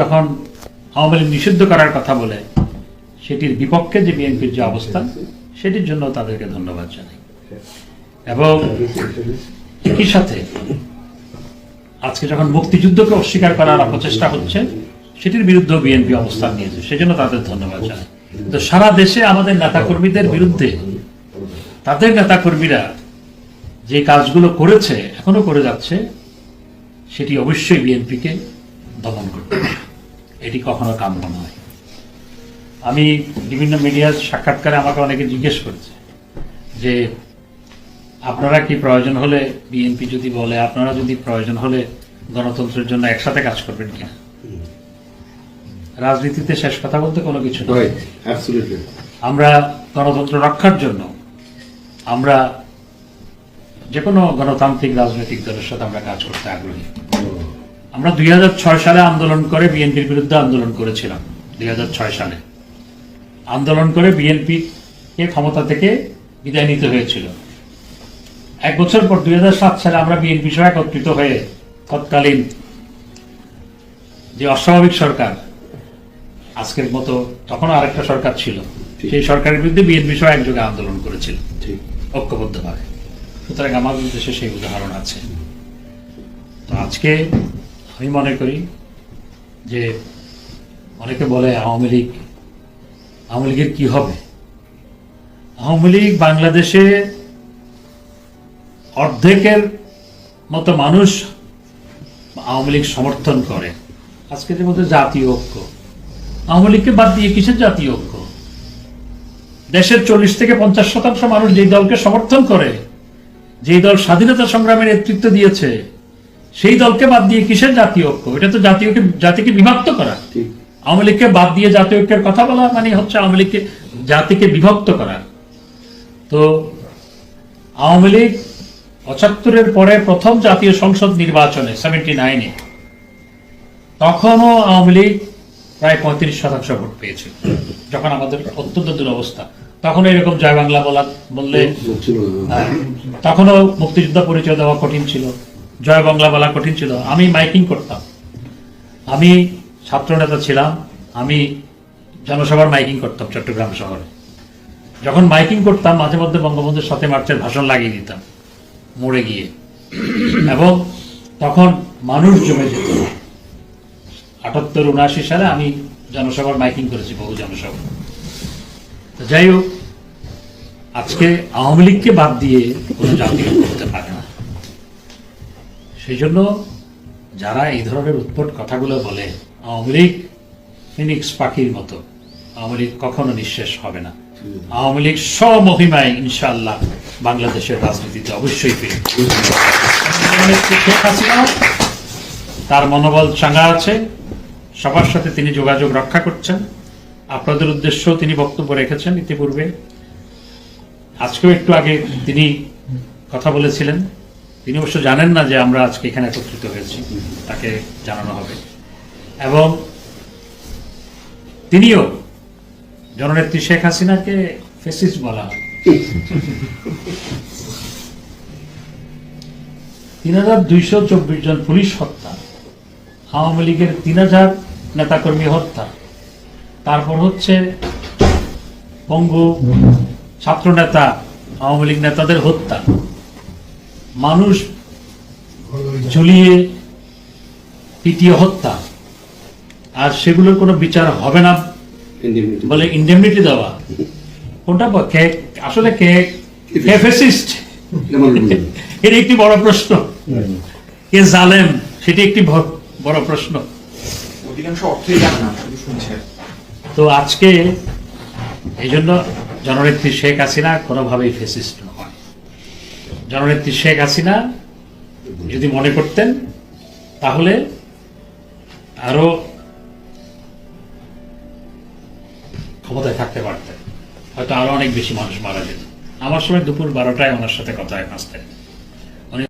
যখন আওয়ামী লীগ নিষিদ্ধ করার কথা বলে, সেটির বিপক্ষে যে বিএনপির যে অবস্থান সেটির জন্য তাদেরকে ধন্যবাদ জানাই। এবং একই সাথে আজকে যখন মুক্তিযুদ্ধকে অস্বীকার করার অপচেষ্টা হচ্ছে, সেটির বিরুদ্ধে বিএনপি অবস্থান নিয়েছে, সেজন্য তাদের ধন্যবাদ জানাই। তো সারা দেশে আমাদের নেতাকর্মীদের বিরুদ্ধে, তাদের নেতাকর্মীরা যে কাজগুলো করেছে, এখনও করে যাচ্ছে, সেটি অবশ্যই বিএনপিকে দমন করতে এটি কখনো কাম্য নয়। আমি বিভিন্ন মিডিয়ার সাক্ষাৎকারে আমাকে অনেকে জিজ্ঞেস করেছে যে আপনারা কি প্রয়োজন হলে বিএনপি যদি বলে আপনারা যদি প্রয়োজন হলে গণতন্ত্রের জন্য একসাথে কাজ করবেন কিনা? রাজনীতিতে শেষ কথা বলতে কোনো কিছু নয়। আমরা গণতন্ত্র রক্ষার জন্য আমরা যে কোনো গণতান্ত্রিক রাজনৈতিক দলের সাথে আমরা কাজ করতে আগ্রহী। আমরা দুই হাজার ছয় সালে আন্দোলন করে বিএনপির বিরুদ্ধে আন্দোলন করেছিলাম দুই সালে। আন্দোলন করে বিএনপি কে ক্ষমতা থেকে বিদায় নিতে হয়েছিল। এক বছর পর দুই সালে আমরা বিএনপি সহ একত্রিত হয়ে তৎকালীন যে অস্বাভাবিক সরকার আজকের মতো তখন আরেকটা সরকার ছিল সেই সরকারের বিরুদ্ধে বিএনপি সহ একযোগে আন্দোলন করেছিল। ঐক্যবদ্ধভাবে। সুতরাং আমাদের দেশে সেই উদাহরণ আছে। তো আজকে আমি মনে করি যে অনেকে বলে আওয়ামী লীগ, আওয়ামী লীগের কি হবে? আওয়ামী লীগ বাংলাদেশে অর্ধেকের মতো মানুষ আওয়ামী লীগ সমর্থন করে। আজকের মধ্যে জাতীয় ঐক্য। আওয়ামী লীগকে বাদ দিয়ে কিসের জাতীয় ঐক্য? দেশের চল্লিশ থেকে পঞ্চাশ শতাংশ মানুষ যেই দলকে সমর্থন করে, যেই দল স্বাধীনতা সংগ্রামের নেতৃত্ব দিয়েছে সেই দলকে বাদ দিয়ে কিসের জাতীয় ঐক্য? এটা তো জাতীয়কে জাতিকে বিভক্ত করা। আওয়ামী লীগকে বাদ দিয়ে জাতীয় ঐক্যের কথা বলা মানে হচ্ছে আওয়ামী লীগকে জাতিকে বিভক্ত করা। তো আওয়ামী লীগ পঁচাত্তরের পরে প্রথম জাতীয় সংসদ নির্বাচনে সেভেন্টি নাইনে তখনও আওয়ামী লীগ প্রায় পঁয়ত্রিশ শতাংশ ভোট পেয়েছে যখন আমাদের অত্যন্ত দুরবস্থা। তখন এরকম জয় বাংলা বলা বললে তখনও মুক্তিযোদ্ধা পরিচয় দেওয়া কঠিন ছিল। জয় বাংলা বলা কঠিন ছিল। আমি মাইকিং করতাম। আমি ছাত্র নেতা ছিলাম। আমি জনসভার মাইকিং করতাম চট্টগ্রাম শহরে। যখন মাইকিং করতাম, মাঝে মধ্যে বঙ্গবন্ধুর সাথে মার্চের ভাষণ লাগিয়ে দিতাম মোড়ে গিয়ে। এবং তখন মানুষ জমে যেত। আটাত্তর, উনআশি সালে আমি জনসভার মাইকিং করেছি, বহু জনসভা যাই হোক, আজকে আওয়ামী লীগকে বাদ দিয়ে কোনো জাতীয় করতে পারে সেই জন্য যারা এই ধরনের উৎপট কথাগুলো বলে, আওয়ামী লীগ ফিনিক্স পাখির মতো, আওয়ামী লীগ কখনো নিঃশেষ হবে না। আওয়ামী লীগ স্বমহিমায় ইনশাল্লাহ বাংলাদেশের রাজনীতিতে অবশ্যই তার মনোবল চাঙ্গা আছে, সবার সাথে তিনি যোগাযোগ রক্ষা করছেন। আপনাদের উদ্দেশ্য তিনি বক্তব্য রেখেছেন ইতিপূর্বে। আজকেও একটু আগে তিনি কথা বলেছিলেন। তিনি অবশ্য জানেন না যে আমরা আজকে এখানে একত্রিত হয়েছি। তাকে জানানো হবে। এবং তিনিও জননেত্রী শেখ হাসিনাকে ফেসিস্ট বলা হয়। তিন হাজার দুইশো চব্বিশ জন পুলিশ হত্যা, আওয়ামী লীগের তিন হাজার নেতাকর্মী হত্যা, তারপর হচ্ছে পঙ্গু ছাত্র নেতা আওয়ামী লীগ নেতাদের হত্যা। মানুষ ঝুলিয়ে পিটিয়ে হত্যা। আর সেগুলোর কোনো বিচার হবে না. বলে ইন্ডেমনিটি দেওয়া। কোনটা কে আসলে কে ফেসিস্ট যেমন একটি বড় প্রশ্ন। কে জালেম? সেটি একটি বড় প্রশ্ন। অধিকাংশ অর্থই জানে না শুধু শুনছে। তো আজকে এই জন্য জননেত্রী শেখ হাসিনা কোনোভাবেই ফেসিস্ট জননেত্রী শেখ হাসিনা যদি মনে করতেন, তাহলে আরও ক্ষমতায় থাকতে পারতেন। হয়তো আরও অনেক বেশি মানুষ মারা যেত। আমার সময় দুপুর বারোটায় ওনার সাথে কথা হয় পাঁচটায়।